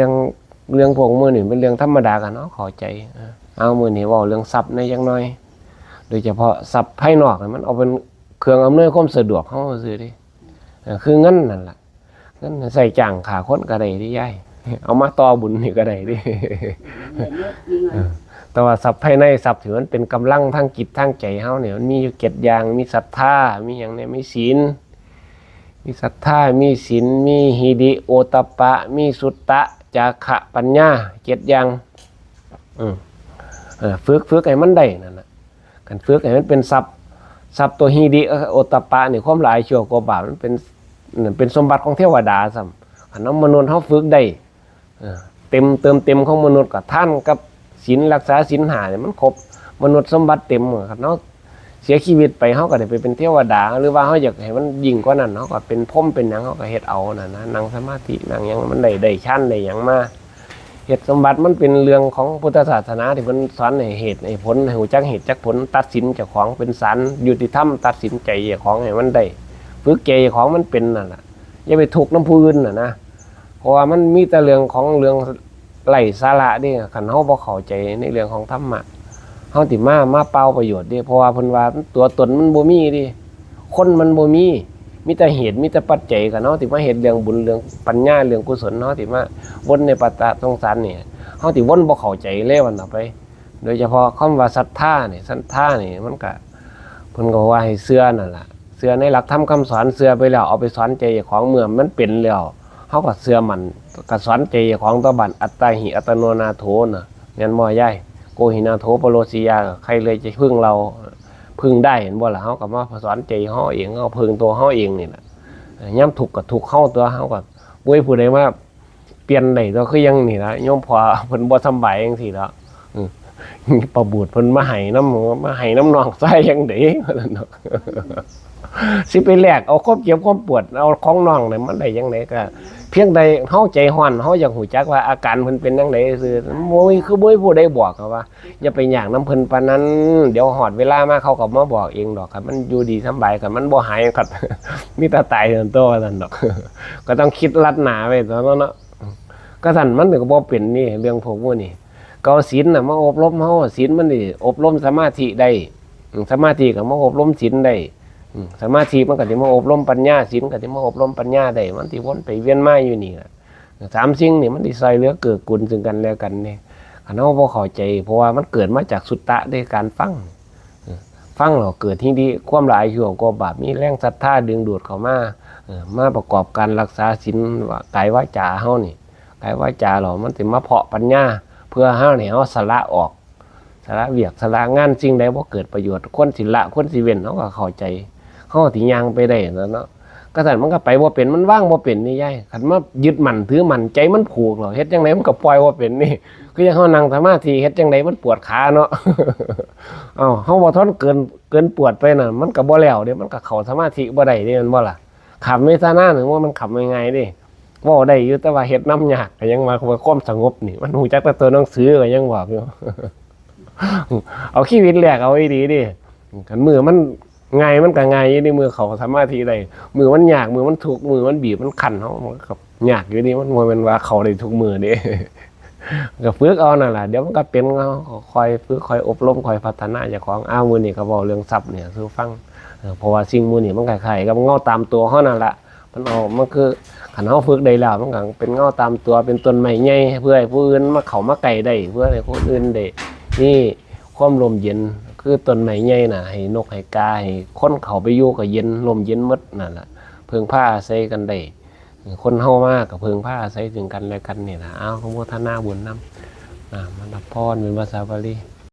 รื่องเรื่องพวกมือนี่เป็นเรื่องธรรมดากันเนาะขอใจเอามือนี่ว่าเรื่องทรัพย์ในยังน้อย โดยเฉพาะทรัพย์ภายนอกนี่มันเอาเป็นเครื่องอำนวยความสะดวกเฮาซื้อดิคือเงินนั่นแหละเงินใส่จ้างขาคนก็ได้ดิยายเอามาต่อบุญนี่ก็ได้ดิแต่ว่าทรัพย์ภายในทรัพย์ถือมันเป็นกำลังทางจิตทางใจเฮาเนี่ยมันมีอยู่เจ็ดอย่างมีศรัทธา มีอย่างเนี่ยมีศีล มีศรัทธา มีศีล มีหิริโอตปะ มีสุตตะ จาคะปัญญาเจ็ดอย่างอืมเออฝึกฝึกให้มันได้นั่นน่ะกันฝึกให้มันเป็นทรัพย์ทรัพย์ตัวหิริโอตปปะนี่ความหลายชั่วกว่าบาปมันเป็นเป็นสมบัติของเทวดาซ้ำอันนั้นมนุษย์เฮาฝึกได้เต็มเติมเต็มของมนุษย์กับท่านกับศีลรักษาศีลหาเนี่ยมันครบมนุษย์สมบัติเต็มอะครับเนาะ เสียชีวิตไปเขาก็ได้ไปเป็นเทวดา หรือว่าเขาอยากให้มันยิ่งกว่านั้นเขาก็เป็นพรหมเป็นหยังเขาก็เฮ็ดเอาน่ะนะนั่งสมาธินั่งหยังมันได้ได้ชั้นได้หยังมาเฮ็ดสมบัติมันเป็นเรื่องของพุทธศาสนาที่เพิ่นสอนให้เหตุให้ผลให้หูจักเหตุจักผลตัดสินเจ้าของเป็นศาลยุติธรรมตัดสินใจเจ้าของให้มันได้ฝึกใจเจ้าของมันเป็นนั่นน่ะอย่าไปทุกน้ำผู้อื่นน่ะนะเพราะว่ามันมีแต่เรื่องของเรื่องไหลสาระเดิคันเฮาบ่เข้าใจในเรื่องของธรรมะ เฮาติมามาเป่าประโยชน์เดิเพราะว่าเพิ่นว่าตัวตนมันบ่มีดิคนมันบ่มีมีแต่เหตุมีแต่ปัจจัยกันเนาะที่มาเฮ็ดเรื่องบุญเรื่องปัญญาเรื่องกุศลเนาะที่มาวนในปัตตะสงสารนี่เฮาที่วนบ่เข้าใจเลยวันต่อไป โดยเฉพาะคำว่าศรัทธานี่ศรัทธานี่มันก็เพิ่นก็ว่าให้เชื่อนั่นล่ะเชื่อในหลักธรรมคำสอนเชื่อไปแล้วเอาไปสอนใจเจ้าของเมื่อมันเป็นแล้วเฮาก็เชื่อมันก็สอนใจเจ้าของตัวบันอัตตาหิอัตโนนาโถน่ะแม่นบ่ยาย โกหินาโถปโรสิยา ใครเลยจะพึ่งเราพึ่งได้เห็นบ่ล่ะเฮาก็มาสอนใจเฮาเองเฮาพึ่งตัวเฮาเองนี่แหละย่ํทุกข์ก็ทุกข์เฮาตัวเฮาก็บ่ให้ผู้ใดมาเปลี่ยนได้ตัวคือยังนี่ล่ะโยมพอเพิ่นบ่สบายจังซี่ล่ะประบูดเพิ่นมาให้น้ำมาให้น้ำนองใส่ยังด้ว่าซั่นเนาะสิไปแลกเอาความเจ็บความปวดเอาของน้องเนี่ยมันได้ยังไงก็ เพียงใดเฮาใจฮ้อนเฮาอยากหูจักว่าอาการเพิ่นเป็นจังไดซื่อบ่มีคือบ่ผู้ใดบอกเขาว่าอย่าไปย่างน้ำเพิ่นปานนั้น เดี๋ยวฮอดเวลามาเขาก็มาบอกเองดอกครับ มันอยู่ดีสบายครับมันบ่หายครับมีแต่ตายเท่านั้นตัวว่าซั่นดอก ก็ต้องคิดลัดหนาไว้ตอนนั้นเนาะก็สั่นมันก็บ่เป็นนี่เรื่องพวกพวกนี้ก็เอาศีลน่ะมาอบรมเฮาศีลมันนี่อบรมสมาธิได้สมาธิก็มาอบรมศีลได้ สมาธิมันก็สิมาอบรมปัญญาศีลก็สิมาอบรมปัญญาได้มันสิวนไปเวียนมาอยู่นี่ล่ะสามสิ่งนี่มันสิซอยเหลือเกื้อกูลซึ่งกันและกันนี่คันเฮาบ่เข้าใจ เพราะว่ามันเกิดมาจากสุตตะในการฟังฟังแล้วเกิดที่ดีความหลายชั่วก็บาปมีแรงศรัทธาดึงดูดเข้ามามาประกอบการรักษาศีลกายวาจาเฮานี่กายวาจาเรามันสิมาเพาะปัญญา เพื่อห้าเนี่ยเขาสละออกสละเวียกสละงานสิ่งใดว่าเกิดประโยชน์คนสิละคนสิเว้นเขาก็เข้าใจ เขาก็สิยางไปได้แล้วเนาะก็สั่นมันก็ไปว่าเป็นมันว่างว่าเป็นนี่ยายขันมายึดมันถือมันใจมันผูกเหรอเฮ็ดจังไดมันก็ปล่อยว่าเป็นนี่คือยังเขานั่งสมาธิเฮ็ดจังไดมันปวดขาเนาะเอ้าเขาบ่ทนเกินเกินปวดไปน่ะ มันก็บ่แล้วเด้มันก็เข้าสมาธิบ่ได้เด้มันบ่ล่ะขับเมตานาหนึ่งว่ามันขับยังไงด้เว่าได้อยู่แต่ว่าเฮ็ดน้ำยากก็ยังมาว่าความสงบนี่ มันหูจักแต่ตัวหนังสือก็ยังบอกอยู่เอาชีวิตแรกเอาไว้ดีดิกันมือมัน ง่ายมันก็ง่ายอยู่นี่มือเขาสามารถทีได้มือมันยากมือมันถูกมือมันบีบมันขันเขามันก็ยากอยู่นี่มันบ่แมันว่าเขาได้ทุกมือเด้ก็ฝึกเอานั่นแหละเดี๋ยวมันก็เป็นเอาคอยฝึกคอยอบรมคอยพัฒนาเจ้าของอ้าวมือนี่ก็บอกเรื่องทรัพย์เนี่ยสู้อฟังเพราะว่าสิ่งมือนี่มันคล้ายๆกับเงาตามตัวเขานั่นแหละมันเอามันคือขันเฮาฝึกได้แล้วมันก็เป็นเงาตามตัวเป็นต้นไม้ใหญ่เพื่อให้ผู้อื่นมาเขามาใกล้ได้เพื่อให้คนอื่นได้นี่ ความลมเย็น คือต้นไม้ใหญ่น่ะ ให้นกให้กาให้คนเขาไปอยู่ก็เย็นลมเย็นมดนั่นละเพิงผ้าใส่กันได้คนเฮามากกับเพิงผ้าใส่ถึงกันและกันนี่ยนะอ้าวขโมทนาบุญนำอ่ามันรับพรเป็นภาษาบาลี